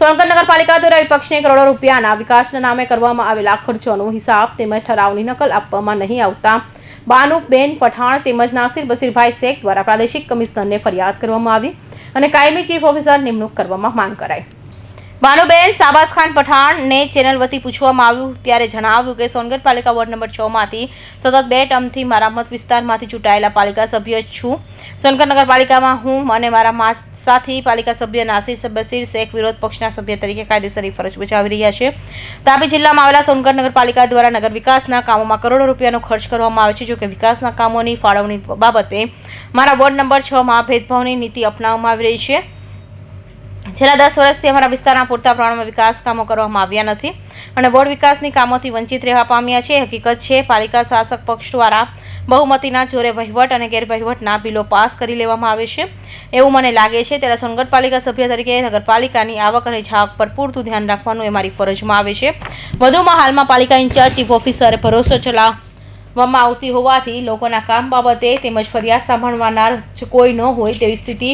સોનગઢ નગરપાલિકા દ્વારા વિપક્ષને કરોડો રૂપિયાના વિકાસના નામે કરવામાં આવેલા ખર્ચોનો હિસાબ તેમજ ઠરાવની નકલ આપવામાં નહીં આવતા. બાનુબેન પઠાણ તેમજ નાસિર બસીરભાઈ શેખ દ્વારા પ્રાદેશિક કમિશનરને ફરિયાદ કરવામાં આવી અને કાયમી ચીફ ઓફિસર નિમણૂક કરવામાં માંગ કરાઈ. ભાનુબેન સાબાસ ખાન પઠાણને ચેનલ વતી પૂછવામાં આવ્યું ત્યારે જણાવ્યું કે સોનગઢ પાલિકા વોર્ડ નંબર છમાંથી સતત બે ટર્મથી મારા મત વિસ્તારમાંથી ચૂંટાયેલા પાલિકા સભ્ય છું. સોનગઢ નગરપાલિકામાં હું અને મારા સાથી પાલિકા સભ્ય નાસિર બસીર શેખ વિરોધ પક્ષના સભ્ય તરીકે કાયદેસરની ફરજ બજાવી રહ્યા છે. તાપી જિલ્લામાં આવેલા સોનગઢ નગરપાલિકા દ્વારા નગર વિકાસના કામોમાં કરોડો રૂપિયાનો ખર્ચ કરવામાં આવે છે. જોકે વિકાસના કામોની ફાળવણી બાબતે મારા વોર્ડ નંબર છ માં ભેદભાવની નીતિ અપનાવવામાં આવી રહી છે. છેલ્લા દસ વર્ષથી અમારા વિસ્તારના પૂરતા પ્રમાણમાં વિકાસ કામો કરવામાં આવ્યા નથી અને બોર્ડ વિકાસની કામોથી વંચિત રહેવા પામ્યા છે. હકીકત છે, પાલિકા શાસક પક્ષ દ્વારા બહુમતીના જોરે વહીવટ અને ગેરવહીવટના બિલો પાસ કરી લેવામાં આવે છે. એવું મને લાગે છે, ત્યારે સોનગઢ પાલિકા સભ્ય તરીકે નગરપાલિકાની આવક અને જાવક પર પૂરતું ધ્યાન રાખવાનું એ મારી ફરજમાં આવે છે. વધુમાં હાલમાં પાલિકા ઇન્ચાર્જ, ચીફ ઓફિસરે ભરોસો ચલાવવામાં આવતી હોવાથી લોકોના કામ બાબતે તેમજ ફરિયાદ સાંભળવાનાર કોઈ ન હોય તેવી સ્થિતિ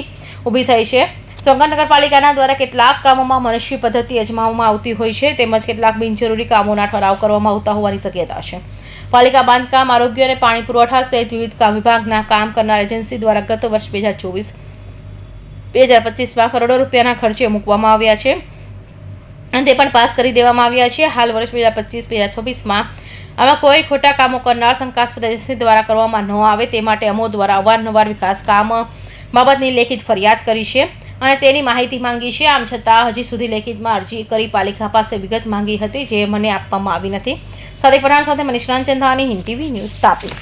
ઊભી થઈ છે. સોંગઢ નગરપાલિકાના દ્વારા કેટલાક કામોમાં મનુષ્ય પદ્ધતિ અજમાવવામાં આવતી હોય છે, તેમજ કેટલાક બિનજરૂરી કામોના ઠરાવ કરવામાં આવતા હોવાની શક્યતા છે. પાલિકા બાંધકામ, આરોગ્ય અને પાણી પુરવઠા સહિત વિવિધ વિભાગના કામ કરનાર એજન્સી દ્વારા ગત વર્ષ બે હજાર ચોવીસ બે હજાર પચીસમાં કરોડો રૂપિયાના ખર્ચે મૂકવામાં આવ્યા છે. અને તે પણ પાસ કરી દેવામાં આવ્યા છે. હાલ વર્ષ બે હજાર પચીસ, બે હજાર છવ્વીસમાં આવા કોઈ ખોટા કામો કરનાર શંકાસ્પદ એજન્સી દ્વારા કરવામાં ન આવે, તે માટે અમો દ્વારા અવારનવાર વિકાસ કામ બાબતની લેખિત ફરિયાદ કરી છે. અને તેની માહિતી માંગી છે. આમ છતાં હજી સુધી લેખિતમાં અરજી કરી પાલિકા પાસે વિગત માંગી હતી, જે મને આપવામાં આવી નથી. સાથે પઠાણ સાથે મનીષ રામચંદાની હિન્દ ટીવી ન્યૂઝ તાપી.